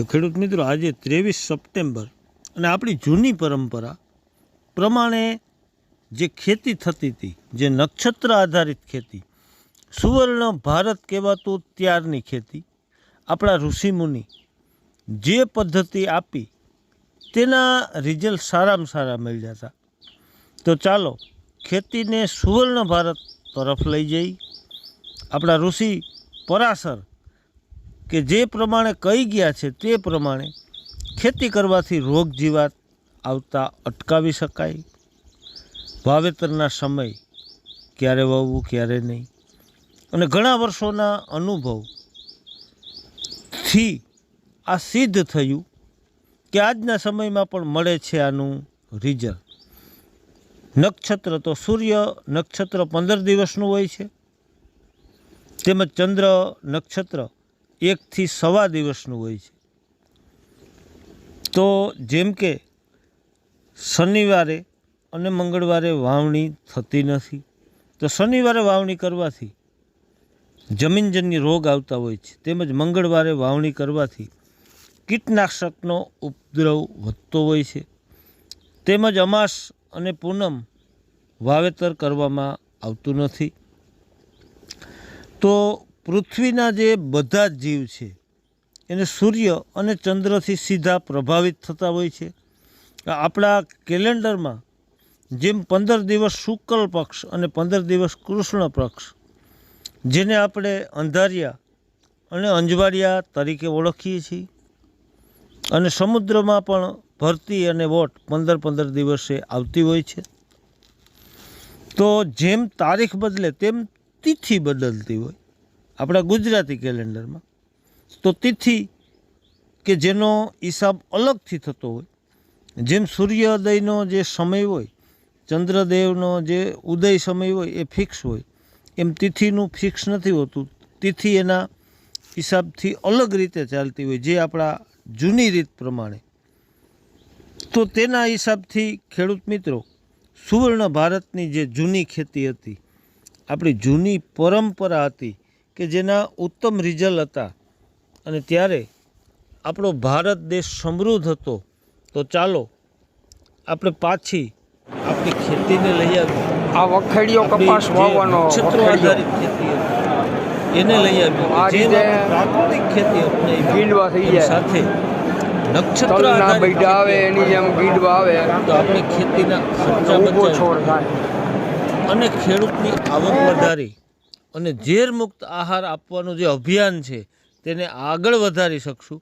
તો ખેડૂત મિત્રો, આજે ત્રેવીસ સપ્ટેમ્બર અને આપણી જૂની પરંપરા પ્રમાણે જે ખેતી થતી હતી, જે નક્ષત્ર આધારિત ખેતી, સુવર્ણ ભારત કહેવાતું ત્યારની ખેતી, આપણા ઋષિમુનિ જે પદ્ધતિ આપી તેના રિઝલ્ટ સારામાં સારા મળ્યા હતા. તો ચાલો ખેતીને સુવર્ણ ભારત તરફ લઈ જઈ. આપણા ઋષિ પરાશર કે જે પ્રમાણે કહી ગયા છે તે પ્રમાણે ખેતી કરવાથી રોગ જીવાત આવતા અટકાવી શકાય. વાવેતરના સમય ક્યારે વાવવું, ક્યારે નહીં. અને ઘણા વર્ષોના અનુભવથી આ સિદ્ધ થયું કે આજના સમયમાં પણ મળે છે આનું રિઝલ્ટ. નક્ષત્ર તો સૂર્ય નક્ષત્ર પંદર દિવસનું હોય છે. તેમજ ચંદ્ર નક્ષત્ર એકથી સવા દિવસનું હોય છે. તો જેમ કે શનિવારે અને મંગળવારે વાવણી થતી નથી. તો શનિવારે વાવણી કરવાથી જમીનજન્ય રોગ આવતા હોય છે. તેમજ મંગળવારે વાવણી કરવાથી કીટનાશકનો ઉપદ્રવ વધતો હોય છે. તેમજ અમાસ અને પૂનમ વાવેતર કરવામાં આવતું નથી. તો પૃથ્વીના જે બધા જ જીવ છે, એને સૂર્ય અને ચંદ્રથી સીધા પ્રભાવિત થતા હોય છે. આપણા કેલેન્ડરમાં જેમ પંદર દિવસ શુક્લ પક્ષ અને પંદર દિવસ કૃષ્ણ પક્ષ, જેને આપણે અંધારિયા અને અંજવાડિયા તરીકે ઓળખીએ છીએ. અને સમુદ્રમાં પણ ભરતી અને વોટ પંદર પંદર દિવસે આવતી હોય છે. તો જેમ તારીખ બદલે તેમ તિથિ બદલતી હોય. આપણા ગુજરાતી કેલેન્ડરમાં. તો તિથિ કે જેનો હિસાબ અલગથી થતો હોય, જેમ સૂર્યોદયનો જે સમય હોય, ચંદ્રદેવનો જે ઉદય સમય હોય એ ફિક્સ હોય, એમ તિથિનું ફિક્સ નથી હોતું. તિથિ એના હિસાબથી અલગ રીતે ચાલતી હોય, જે આપણા જૂની રીત પ્રમાણે. તો તેના હિસાબથી ખેડૂત મિત્રો, સુવર્ણ ભારતની જે જૂની ખેતી હતી, આપણી જૂની પરંપરા હતી કે જેના ઉત્તમ રિઝલ્ટ હતા. અને ત્યારે આપણો ભારત દેશ સમૃદ્ધ હતો. તો ચાલો આપણે પાછી આપણી ખેતીને લઈ આવી આ વખેડીઓ કપાસ વાવવાનો નક્ષત્રો આધારિત ખેતી હતી. એને લઈ આવી જેમ પ્રાકૃતિક ખેતી અપનાવી ગીંડવા થઈ જાય. સાથે નક્ષત્ર આધારિત આવે એની જેમ ગીંડવા આવે. તો આપણી ખેતીના ખર્ચા થાય. અને ખેડૂતની આવક વધારી. અને ઝેર મુક્ત આહાર આપવાનું જે અભિયાન છે તેને આગળ વધારી શકશું.